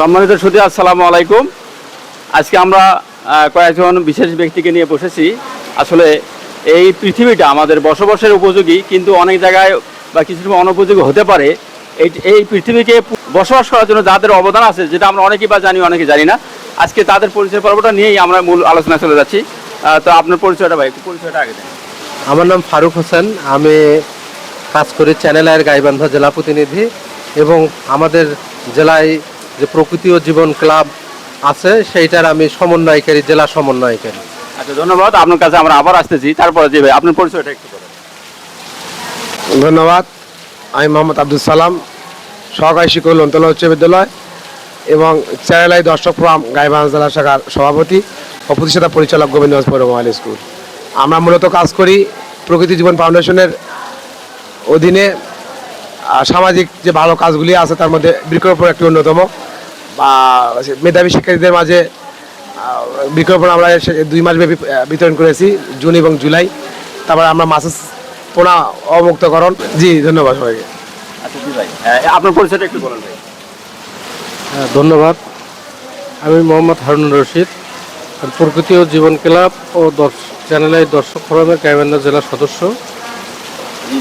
সম্মানিত সুদী আসসালামু আলাইকুম। আজকে আমরা কয়েকজন বিশেষ ব্যক্তিকে নিয়ে বসেছি। আসলে এই পৃথিবীটা আমাদের বসবাসের উপযোগী, কিন্তু অনেক জায়গায় বা কিছু অনুপযোগী হতে পারে। এই এই পৃথিবীকে বসবাস করার জন্য যাদের অবদান আছে, যেটা আমরা অনেকেই বা জানি, অনেকে জানি না। আজকে তাদের পরিচয় পর্বটা নিয়েই আমরা মূল আলোচনা চলে যাচ্ছি। তো আপনার পরিচয়টা ভাই পরিচয়টা আগে আমার নাম ফারুক হোসেন। আমি কাজ করি চ্যানেল আয়ের গাইবান্ধা জেলা প্রতিনিধি এবং আমাদের জেলায় যে প্রকৃতি ও জীবন ক্লাব আছে সেইটার আমি সমন্বয়কারী জেলা সমন্বয়কারী। আচ্ছা ধন্যবাদ। আপনার কাছে আমরা আবার আসতেছি। তারপরে যে ভাই আপনার পরিচয়টা একটু বলেন। ধন্যবাদ। আমি মোহাম্মদ আব্দুল সালাম সহকারী শিক্ষক লন্তলা উচ্চ বিদ্যালয় এবং চ্যানেলাই দর্শক ফোরাম গাইবান্ধ জেলা শাখার সভাপতি ও প্রতিষ্ঠাতা পরিচালক গোবিন্দগঞ্জ পৌর মোবাইল স্কুল। আমরা মূলত কাজ করি প্রকৃতি জীবন ফাউন্ডেশনের অধীনে সামাজিক যে ভালো কাজগুলি আছে তার মধ্যে বৃক্ষরোপণ একটি অন্যতম। বা মেধাবী শিক্ষার্থীদের মাঝে বৃক্ষরোপণ আমরা দুই মাস ব্যাপী বিতরণ করেছি জুন এবং জুলাই। তারপর আমরা মাসেস পোনা অবমুক্তকরণ জি ধন্যবাদ সবাইকে। আচ্ছা জি ভাই। আপনার পরিচয়টা একটু বলেন ভাই। হ্যাঁ, ধন্যবাদ। আমি মোহাম্মদ হারুন রশিদ প্রকৃতি ও জীবন ক্লাব ও দর্শ চ্যানেলের দর্শক ফোরামের গাইবান্ধা জেলার সদস্য।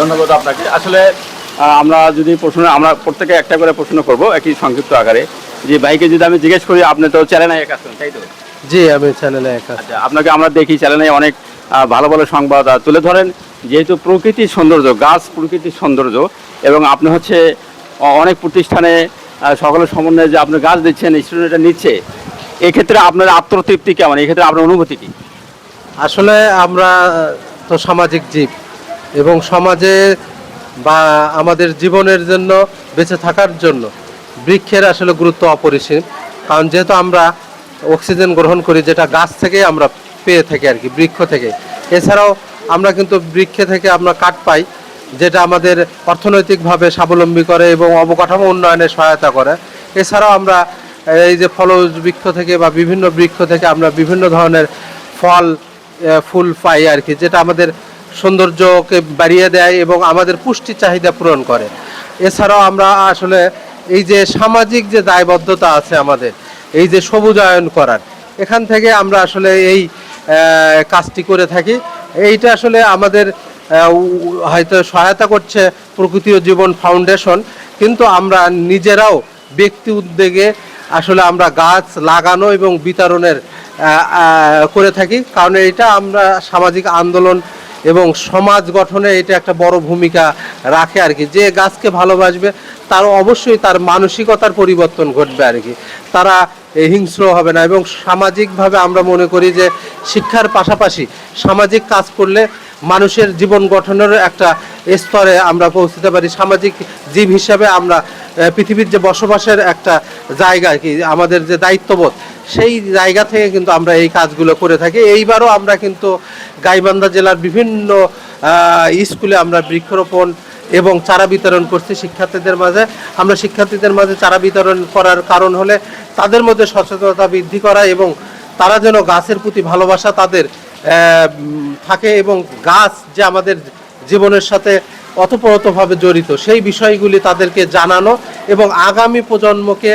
ধন্যবাদ আপনাকে। আসলে আমরা যদি প্রশ্ন আমরা প্রত্যেকে একটা করে প্রশ্ন করব একই সংক্ষিপ্ত আকারে। যে ভাইকে যদি আমি জিজ্ঞেস করি আপনি তো চ্যানেলে কাজ করেন তাই তো? জি আমি চ্যানেলে একা আচ্ছা আপনাকে আমরা দেখি চ্যানেলে অনেক ভালো ভালো সংবাদ তুলে ধরেন। যেহেতু প্রকৃতির সৌন্দর্য গাছ প্রকৃতির সৌন্দর্য এবং আপনি হচ্ছে অনেক প্রতিষ্ঠানে সকলের সমন্বয়ে যে আপনি গাছ দিচ্ছেন স্টুডেন্টরা নিচ্ছে এক্ষেত্রে আপনার আত্মতৃপ্তি কেমন? এক্ষেত্রে আপনার অনুভূতি কি? আসলে আমরা তো সামাজিক জীব এবং সমাজে বা আমাদের জীবনের জন্য বেঁচে থাকার জন্য বৃক্ষের আসলে গুরুত্ব অপরিসীম। কারণ যেহেতু আমরা অক্সিজেন গ্রহণ করি, যেটা গাছ থেকে আমরা পেয়ে থাকি আর কি, বৃক্ষ থেকে। এছাড়াও আমরা কিন্তু বৃক্ষে থেকে আমরা কাঠ পাই, যেটা আমাদের অর্থনৈতিকভাবে স্বাবলম্বী করে এবং অবকাঠামো উন্নয়নে সহায়তা করে। এছাড়াও আমরা এই যে ফলজ বৃক্ষ থেকে বা বিভিন্ন বৃক্ষ থেকে আমরা বিভিন্ন ধরনের ফল ফুল পাই আর কি, যেটা আমাদের সৌন্দর্যকে বাড়িয়ে দেয় এবং আমাদের পুষ্টি চাহিদা পূরণ করে। এছাড়াও আমরা আসলে এই যে সামাজিক যে দায়বদ্ধতা আছে আমাদের, এই যে সবুজায়ন করার, এখান থেকে আমরা আসলে এই কাজটি করে থাকি। এইটা আসলে আমাদের হয়তো সহায়তা করছে প্রকৃতি ও জীবন ফাউন্ডেশন, কিন্তু আমরা নিজেরাও ব্যক্তি উদ্যোগে আসলে আমরা গাছ লাগানো এবং বিতরণের করে থাকি। কারণ এটা আমরা সামাজিক আন্দোলন এবং সমাজ গঠনে এটা একটা বড় ভূমিকা রাখে আর কি। যে গাছকে ভালোবাসবে, তার অবশ্যই তার মানসিকতার পরিবর্তন ঘটবে আর কি। তারা হিংস্র হবে না এবং সামাজিকভাবে আমরা মনে করি যে শিক্ষার পাশাপাশি সামাজিক কাজ করলে মানুষের জীবন গঠনের একটা স্তরে আমরা পৌঁছতে পারি। সামাজিক জীব হিসাবে আমরা পৃথিবীর যে বসবাসের একটা জায়গা কি, আমাদের যে দায়িত্ববোধ, সেই জায়গা থেকে কিন্তু আমরা এই কাজগুলো করে থাকি। এইবারও আমরা কিন্তু গাইবান্ধা জেলার বিভিন্ন স্কুলে আমরা বৃক্ষরোপণ এবং চারা বিতরণ করছি শিক্ষার্থীদের মাঝে। আমরা শিক্ষার্থীদের মাঝে চারা বিতরণ করার কারণ হলে তাদের মধ্যে সচেতনতা বৃদ্ধি করা এবং তারা যেন গাছের প্রতি ভালোবাসা তাদের থাকে এবং গাছ যে আমাদের জীবনের সাথে অতপ্রতভাবে জড়িত, সেই বিষয়গুলি তাদেরকে জানানো এবং আগামী প্রজন্মকে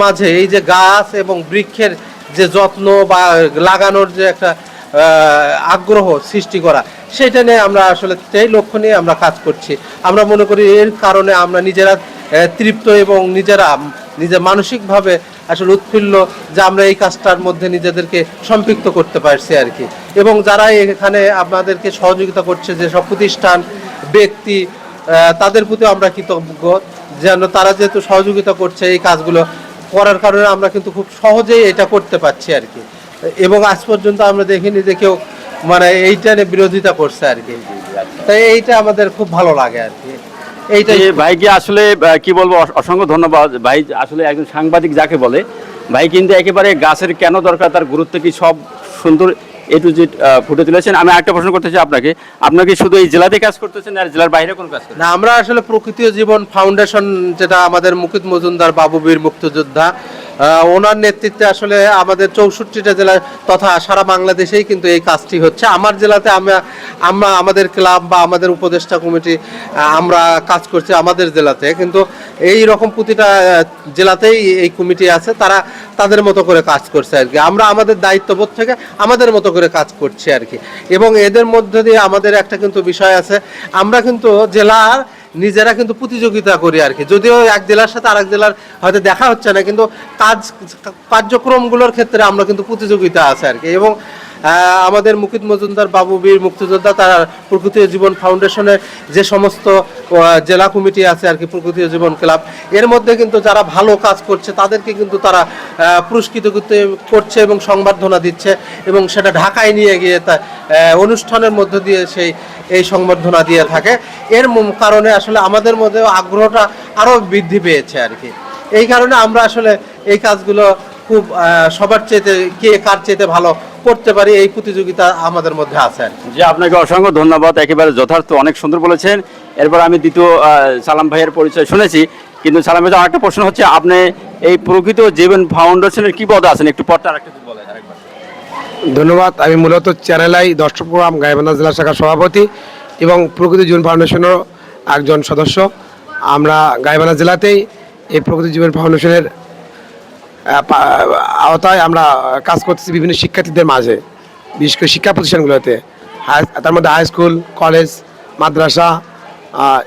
মাঝে এই যে গাছ এবং বৃক্ষের যে যত্ন বা লাগানোর যে একটা আগ্রহ সৃষ্টি করা, সেটা নিয়ে আমরা আসলে সেই লক্ষ্য নিয়ে আমরা কাজ করছি। আমরা মনে করি এর কারণে আমরা নিজেরা তৃপ্ত এবং নিজেরা নিজে মানসিকভাবে আসলে উৎফুল্ল যে আমরা এই কাজটার মধ্যে নিজেদেরকে সম্পৃক্ত করতে পারছি আর কি। এবং যারা এখানে আপনাদেরকে সহযোগিতা করছে যে সব প্রতিষ্ঠান, ব্যক্তি তাদের প্রতি আমরা কৃতজ্ঞ। যেন তারা যেহেতু সহযোগিতা করছে এই কাজগুলো করার কারণে আমরা কিন্তু খুব সহজেই এটা করতে পারছি আর কি। এবং আজ পর্যন্ত আমরা দেখিনি যে কেউ মানে এইটা নিয়ে বিরোধিতা করছে আর কি। তাই এইটা আমাদের খুব ভালো লাগে আর কি। এইটাই। ভাইকে আসলে কি বলব অসংখ্য ধন্যবাদ। ভাই আসলে একজন সাংবাদিক যাকে বলে ভাই কিন্তু একেবারে গাছের কেন দরকার তার গুরুত্ব কি সব সুন্দর এ টু জেড ফুটে তুলেছেন। আমি একটা প্রশ্ন করতে চাই আপনাকে। আপনাকে শুধু এই জেলাতে কাজ করতেছেন আর জেলার বাইরে কোন কাজ না আমরা আসলে প্রকৃতি জীবন ফাউন্ডেশন যেটা আমাদের মুকিত মজুমদার বাবু বীর মুক্তিযোদ্ধা ওনার নেতৃত্বে আসলে আমাদের চৌষট্টিটা জেলা তথা সারা বাংলাদেশেই কিন্তু এই কাজটি হচ্ছে। আমার জেলাতে আমরা আমরা, আমাদের ক্লাব বা আমাদের উপদেষ্টা কমিটি আমরা কাজ করছি আমাদের জেলাতে। কিন্তু এই রকম প্রতিটা জেলাতেই এই কমিটি আছে, তারা তাদের মতো করে কাজ করছে আর কি। আমরা আমাদের দায়িত্ববোধ থেকে আমাদের মতো করে কাজ করছি আর কি। এবং এদের মধ্যে দিয়ে আমাদের একটা কিন্তু বিষয় আছে, আমরা কিন্তু জেলার নিজেরা কিন্তু প্রতিযোগিতা করি আর কি। যদিও এক জেলার সাথে আরেক জেলার হয়তো দেখা হচ্ছে না, কিন্তু কাজ কার্যক্রমগুলোর ক্ষেত্রে আমরা কিন্তু প্রতিযোগিতা আছে আর কি। এবং আমাদের মুকিত মজুমদার বাবু, বীর মুক্তিযোদ্ধা, তারা প্রকৃতি জীবন ফাউন্ডেশনের যে সমস্ত জেলা কমিটি আছে আর কি প্রকৃতি জীবন ক্লাব, এর মধ্যে কিন্তু যারা ভালো কাজ করছে, তাদেরকে কিন্তু তারা পুরস্কৃত করছে এবং সংবর্ধনা দিচ্ছে এবং সেটা ঢাকায় নিয়ে গিয়ে তা অনুষ্ঠানের মধ্য দিয়ে সেই, এই সংবর্ধনা দিয়ে থাকে। এর কারণে আসলে আমাদের মধ্যে আগ্রহটা আরও বৃদ্ধি পেয়েছে আর কি। এই কারণে আমরা আসলে এই কাজগুলো খুব সবার চেয়েতে কে কার চেয়েতে ভালো করতে পারি এই প্রতিযোগিতা আমাদের মধ্যে আছে। যে আপনাকে অসংখ্য ধন্যবাদ। একেবারে যথার্থ অনেক সুন্দর বলেছেন। এরপর আমি দ্বিতীয় সালাম ভাইয়ের পরিচয় শুনেছি। কিন্তু সালাম ভাই আরেকটা প্রশ্ন হচ্ছে আপনি এই প্রকৃত জীবন ফাউন্ডেশনের কি পদে আছেন? একটু পদটা আরেকটা বলেন আরেকবার। ধন্যবাদ। আমি মূলত চ্যানেলাই দর্শক প্রোগ্রাম গাইবান্ধা জেলা শাখার সভাপতি এবং প্রকৃতি জীবন ফাউন্ডেশনেরও একজন সদস্য। আমরা গাইবান্ধা জেলাতেই এই প্রকৃতি জীবন ফাউন্ডেশনের আওতায় আমরা কাজ করতেছি বিভিন্ন শিক্ষার্থীদের মাঝে, বিশেষ করে শিক্ষা প্রতিষ্ঠানগুলোতে। হাই- তার মধ্যে হাই স্কুল কলেজ মাদ্রাসা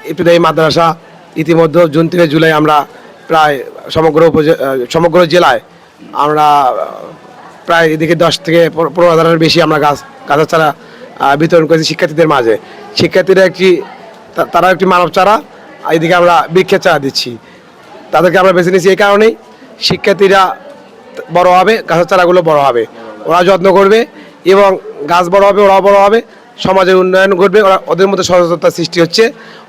ইবতদায়ী মাদ্রাসা, ইতিমধ্যে জুন থেকে জুলাই আমরা প্রায় সমগ্র সমগ্র জেলায় আমরা প্রায় এদিকে দশ থেকে পনেরো হাজারের বেশি আমরা গাছ গাছের চারা বিতরণ করেছি শিক্ষার্থীদের মাঝে। শিক্ষার্থীরা একটি তারা একটি মানব চারা এদিকে আমরা বৃক্ষের চারা দিচ্ছি। তাদেরকে আমরা বেছে নিয়েছি এই কারণেই শিক্ষার্থীরা বড় হবে গাছের চারাগুলো বড় হবে। ওরা যত্ন করবে এবং গাছ বড় হবে, ওরাও বড় হবে, সমাজের উন্নয়ন ঘটবে, ওরা ওদের মধ্যে সচেতনতা সৃষ্টি হচ্ছে,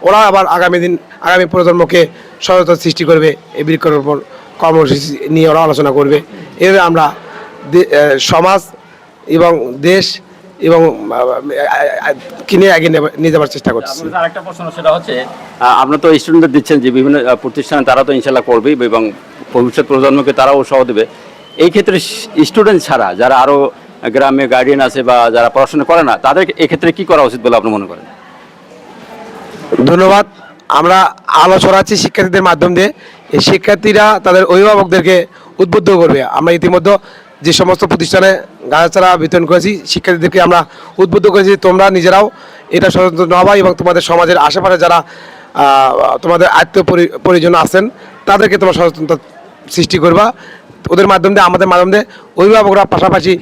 ওরা আবার আগামী দিন, আগামী প্রজন্মকে সচেতনতা সৃষ্টি করবে, এই বৃক্ষরোপণ কর্মসূচি নিয়ে ওরা আলোচনা করবে। এভাবে আমরা সমাজ এবং দেশ এবং কিনে আগে নিয়ে যাওয়ার চেষ্টা করছি। আরেকটা প্রশ্ন, সেটা হচ্ছে আপনারা তো স্টুডেন্টদের দিচ্ছেন যে বিভিন্ন প্রতিষ্ঠানে তারা তো ইনশাল্লাহ করবেই এবং ভবিষ্যৎ প্রজন্মকে তারাও উৎসাহ দেবে। এই ক্ষেত্রে স্টুডেন্ট ছাড়া যারা আরও গ্রামে গার্ডিয়ান আছে বা যারা পড়াশোনা করে না, তাদের এক্ষেত্রে কি করা উচিত বলে আপনি মনে করেন? ধন্যবাদ। আমরা আলোচনা আছি শিক্ষার্থীদের মাধ্যম দিয়ে। এই শিক্ষার্থীরা তাদের অভিভাবকদেরকে উদ্বুদ্ধ করবে। আমরা ইতিমধ্যে যে সমস্ত প্রতিষ্ঠানে গাছাচারা বিতরণ করেছি, শিক্ষার্থীদেরকে আমরা উদ্বুদ্ধ করেছি তোমরা নিজেরাও এটা সচেতন হবা এবং তোমাদের সমাজের আশেপাশে যারা তোমাদের আত্মীয় পরি- পরিজন আছেন, তাদেরকে তোমরা সচেতনতা সৃষ্টি করবা, ওদের মাধ্যম আমাদের মাধ্যম অভিভাবকরা পাশাপাশি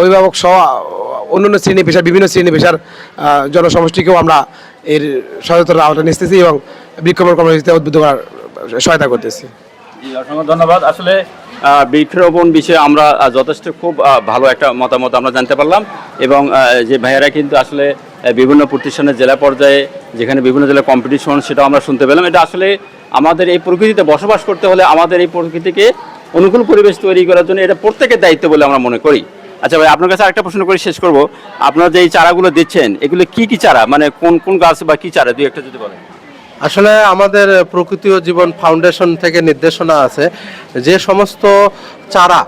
অভিভাবক সহ, অন্যান্য শ্রেণি পেশার, বিভিন্ন শ্রেণি পেশার জনসমষ্টিকেও আমরা এর সচেতন আওতা নিতেছি এবং বৃক্ষরোপণ কর্মসূচিতে উদ্বুদ্ধ করার সহায়তা করতেছি। অসংখ্য ধন্যবাদ। আসলে বৃক্ষরোপণ বিষয়ে আমরা যথেষ্ট খুব ভালো একটা মতামত আমরা জানতে পারলাম এবং যে ভাইয়েরা কিন্তু আসলে বিভিন্ন প্রতিষ্ঠানের জেলা পর্যায়ে যেখানে বিভিন্ন জেলায় কম্পিটিশন সেটাও আমরা শুনতে পেলাম। এটা আসলে আমাদের এই প্রকৃতিতে বসবাস করতে হলে আমাদের এই প্রকৃতিকে অনুকূল পরিবেশ তৈরি করার জন্য এটা প্রত্যেকের দায়িত্ব বলে আমরা মনে করি। আচ্ছা ভাই, আপনার কাছে আরেকটা প্রশ্ন করে, শেষ করব। আপনারা যে এই চারাগুলো দিচ্ছেন, এগুলো কি কি চারা? মানে কোন কোন গাছ বা কি চারা? দুই একটা যদি বলেন। আসলে আমাদের প্রকৃতি ও জীবন ফাউন্ডেশন থেকে নির্দেশনা আছে যে সমস্ত চারা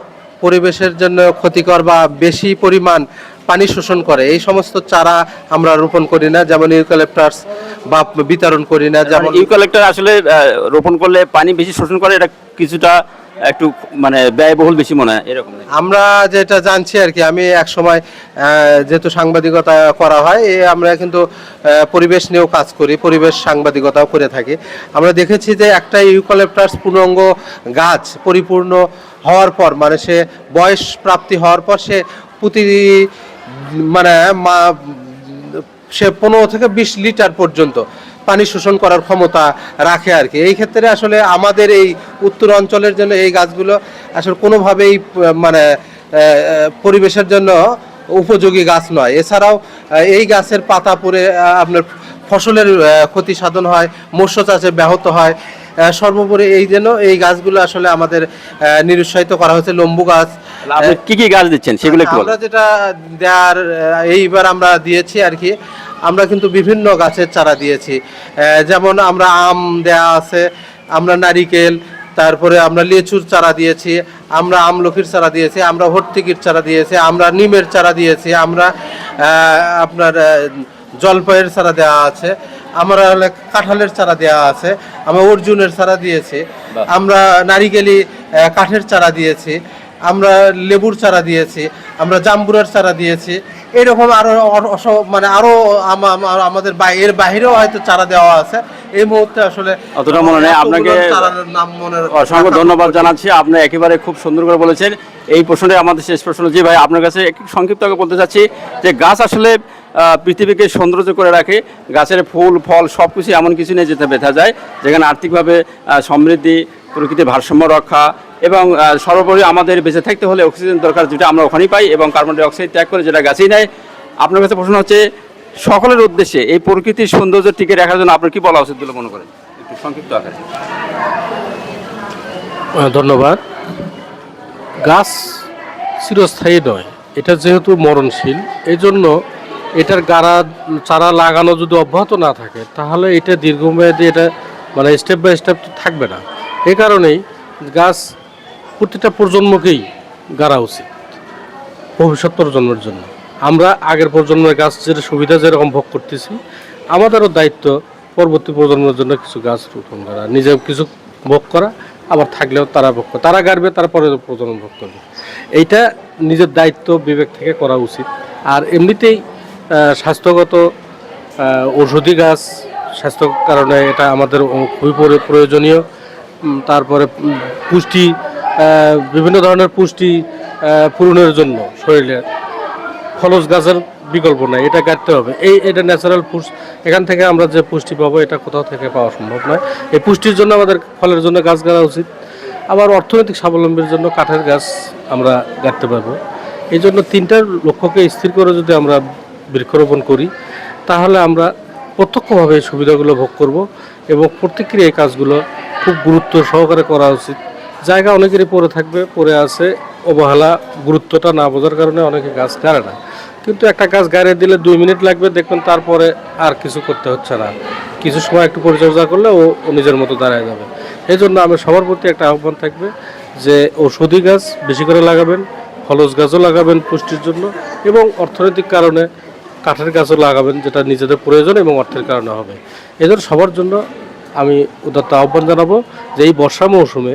পরিবেশের জন্য ক্ষতিকর বা বেশি পরিমাণ পানি শোষণ করে। এই সমস্ত চারা আমরা রোপণ করি না যেমন ইউক্যালিপটাস বা বিতরণ করি না যেমন ইউক্যালেক্টার আসলে রোপণ করলে পানি বেশি শোষণ করে এটা কিছুটা একটু মানে ব্যয়বহুল বেশি মনে হয় এরকম আমরা যেটা জানছি আর কি আমি এক সময় যেহেতু সাংবাদিকতা করা হয় এ আমরা কিন্তু পরিবেশ নিয়েও কাজ করি পরিবেশ সাংবাদিকতাও করে থাকি। আমরা দেখেছি যে একটা ইউক্যালিপটাস পূর্ণাঙ্গ গাছ পরিপূর্ণ হওয়ার পর মানে সে বয়স প্রাপ্তি হওয়ার পর সে প্রতি মানে সে পনেরো থেকে বিশ লিটার পর্যন্ত পানি শোষণ করার ক্ষমতা রাখে আর কি। এই ক্ষেত্রে আসলে আমাদের এই উত্তর অঞ্চলের জন্য এই গাছগুলো আসলে কোনোভাবেই মানে পরিবেশের জন্য উপযোগী গাছ নয়। এছাড়াও এই গাছের পাতা পরে আপনার ফসলের ক্ষতি সাধন হয়, মৎস্য চাষে ব্যাহত হয়। সর্বোপরি এই জন্য এই গাছগুলো আসলে আমাদের নিরুৎসাহিত করা হয়েছে। লম্বু গাছ আপনি কি কি গাছ দিচ্ছেন? সেগুলো একটু আমরা যেটা দেওয়ার এইবার আমরা দিয়েছি আর কি আমরা কিন্তু বিভিন্ন গাছের চারা দিয়েছি। যেমন আমরা আম দেয়া আছে আমরা নারিকেল তারপরে আমরা লিচুর চারা দিয়েছি আমরা আমলকির চারা দিয়েছি আমরা ভর্তিকির চারা দিয়েছি আমরা নিমের চারা দিয়েছি আমরা আপনার জলপাইয়ের চারা দেওয়া আছে আমরা কাঁঠালের চারা দেওয়া আছে আমরা অর্জুনের চারা দিয়েছি আমরা নারিকেলি কাঠের চারা দিয়েছি আমরা লেবুর চারা দিয়েছি আমরা জাম্বুরার চারা দিয়েছি। এরকম আরও অ- মানে আরও আম- আম- আমাদের এর বাহিরেও হয়তো চারা দেওয়া আছে। এই মুহূর্তে আসলে অতটা মনে নেই, আপনাকে নাম মনে অসংখ্য ধন্যবাদ জানাচ্ছি। আপনি একেবারে খুব সুন্দর করে বলেছেন। এই প্রশ্নটা আমাদের শেষ প্রশ্ন। জি ভাই আপনার কাছে একটু সংক্ষিপ্ত বলতে চাচ্ছি যে গাছ আসলে পৃথিবীকে সৌন্দর্য করে রাখে, গাছের ফুল, ফল সব কিছু এমন কিছু নিয়ে যেতে বেঁধা যায়, যেখানে আর্থিকভাবে সমৃদ্ধি, প্রকৃতির ভারসাম্য রক্ষা এবং সর্বোপরি আমাদের বেঁচে থাকতে হলে অক্সিজেন দরকার যেটা আমরা ওখানেই পাই এবং কার্বন ডাই অক্সাইড ত্যাগ করে যেটা গাছেই নেয়। আপনার কাছে প্রশ্ন হচ্ছে, সকলের উদ্দেশ্যে এই প্রকৃতির সৌন্দর্য টিকে রাখার জন্য আপনার কি বলা উচিত বলে মনে করেন? একটু সংক্ষিপ্ত আকারে। ধন্যবাদ। গাছ চিরস্থায়ী নয়, এটা যেহেতু মরণশীল এই জন্য এটার গাড়া চারা লাগানো যদি অব্যাহত না থাকে, তাহলে এটা দীর্ঘমেয়াদী এটা মানে স্টেপ বাই স্টেপ থাকবে না। এ কারণেই গাছ প্রতিটা প্রজন্মকেই গাড়া উচিত ভবিষ্যৎ প্রজন্মের জন্য। আমরা আগের প্রজন্মের গাছ যেটা সুবিধা যেরকম ভোগ করতেছি, আমাদেরও দায়িত্ব পরবর্তী প্রজন্মের জন্য কিছু গাছ রোপণ করা, নিজে কিছু ভোগ করা, আবার থাকলেও তারা ভোগ করে, তারা গাড়বে, তারা পরে প্রজন্ম ভোগ করবে। এইটা নিজের দায়িত্ব বিবেক থেকে করা উচিত। আর এমনিতেই স্বাস্থ্যগত ঔষধি গাছ, স্বাস্থ্য কারণে এটা আমাদের খুবই প্রয়োজনীয়। তারপরে পুষ্টি বিভিন্ন ধরনের পুষ্টি পূরণের জন্য শরীরে। ফলস গাছের বিকল্প নাই, এটা কাটতে হবে। এই, এটা ন্যাচারাল ফুডস এখান থেকে আমরা যে পুষ্টি পাবো, এটা কোথাও থেকে পাওয়া সম্ভব নয়। এই পুষ্টির জন্য আমাদের ফলের জন্য গাছ গাড়া উচিত। আবার অর্থনৈতিক স্বাবলম্বীর জন্য কাঠের গাছ আমরা গাড়তে পারব। এই জন্য তিনটার লক্ষ্যকে স্থির করে যদি আমরা বৃক্ষরোপণ করি, তাহলে আমরা প্রত্যক্ষভাবে এই সুবিধাগুলো ভোগ করব এবং প্রত্যেকেরই এই কাজগুলো খুব গুরুত্ব সহকারে করা উচিত। জায়গা অনেকেরই পড়ে থাকবে, পড়ে আছে, অবহেলা গুরুত্বটা না বোঝার কারণে অনেকে গাছ গাড়ে না। কিন্তু একটা গাছ গাড়িয়ে দিলে দুই মিনিট লাগবে, দেখবেন তারপরে আর কিছু করতে হচ্ছে না। কিছু সময় একটু পরিচর্যা করলে ও নিজের মতো দাঁড়ায় যাবে। এই জন্য আমি সবার প্রতি একটা আহ্বান থাকবে যে ঔষধি গাছ বেশি করে লাগাবেন, ফলস গাছও লাগাবেন পুষ্টির জন্য এবং অর্থনৈতিক কারণে কাঠের গাছও লাগাবেন, যেটা নিজেদের প্রয়োজন এবং অর্থের কারণে হবে। এদের সবার জন্য আমি উদাত্ত আহ্বান জানাব যে এই বর্ষা মৌসুমে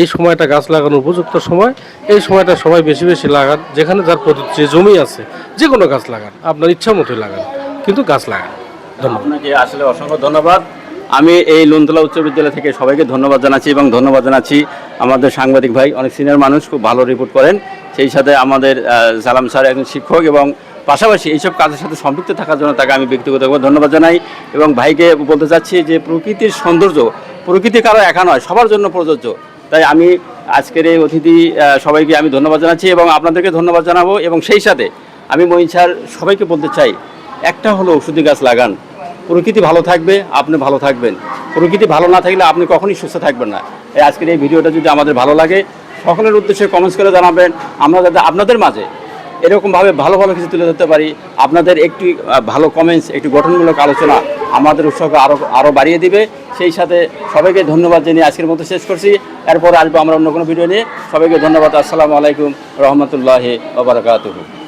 এই সময়টা গাছ লাগানোর উপযুক্ত সময়, এই সময়টা সবাই বেশি বেশি লাগান, যেখানে যার প্রতি যে জমি আছে, যে কোনো গাছ লাগান, আপনার ইচ্ছা মতোই লাগান, কিন্তু গাছ লাগান। ধন্যবাদ। আপনাকে আসলে অসংখ্য ধন্যবাদ। আমি এই লুনতলা উচ্চ বিদ্যালয় থেকে সবাইকে ধন্যবাদ জানাচ্ছি এবং ধন্যবাদ জানাচ্ছি আমাদের সাংবাদিক ভাই। অনেক সিনিয়র মানুষ খুব ভালো রিপোর্ট করেন। সেই সাথে আমাদের সালাম স্যার একজন শিক্ষক এবং পাশাপাশি এইসব কাজের সাথে সম্পৃক্ত থাকার জন্য তাকে আমি ব্যক্তিগতভাবে ধন্যবাদ জানাই এবং ভাইকে বলতে চাচ্ছি যে প্রকৃতির সৌন্দর্য, প্রকৃতি কারও একা নয়, সবার জন্য প্রযোজ্য। তাই আমি আজকের এই অতিথি সবাইকে আমি ধন্যবাদ জানাচ্ছি এবং আপনাদেরকে ধন্যবাদ জানাব এবং সেই সাথে আমি মহিন স্যার সবাইকে বলতে চাই, একটা হলো ওষুধি গাছ লাগান। প্রকৃতি ভালো থাকবে, আপনি ভালো থাকবেন। প্রকৃতি ভালো না থাকলে আপনি কখনই সুস্থ থাকবেন না। এই আজকের এই ভিডিওটা যদি আমাদের ভালো লাগে, সকলের উদ্দেশ্যে কমেন্টস করে জানাবেন। আমরা যাতে আপনাদের মাঝে এরকমভাবে ভালো ভালো কিছু তুলে ধরতে পারি। আপনাদের একটি ভালো কমেন্টস একটি গঠনমূলক আলোচনা আমাদের উৎসবকে আরও আরও বাড়িয়ে দিবে। সেই সাথে সবাইকে ধন্যবাদ জানিয়ে আজকের মতো শেষ করছি। এরপর আসব আমরা অন্য কোনো ভিডিও নিয়ে। সবাইকে ধন্যবাদ। আসসালামু আলাইকুম রহমতুল্লাহ ওবরাকাতুহু